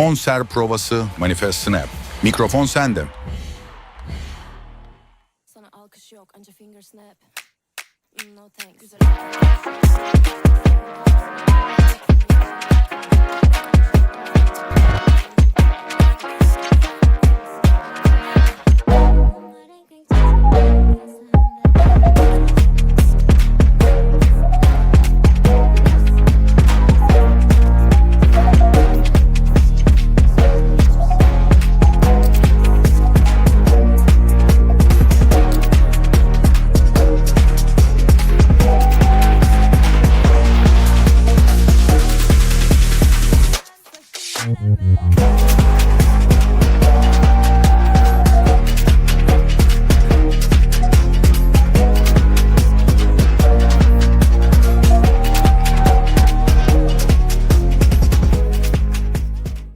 konser provası Manifest Snap. Mikrofon sende. Sana alkış yok anca finger snap Mm, No thanks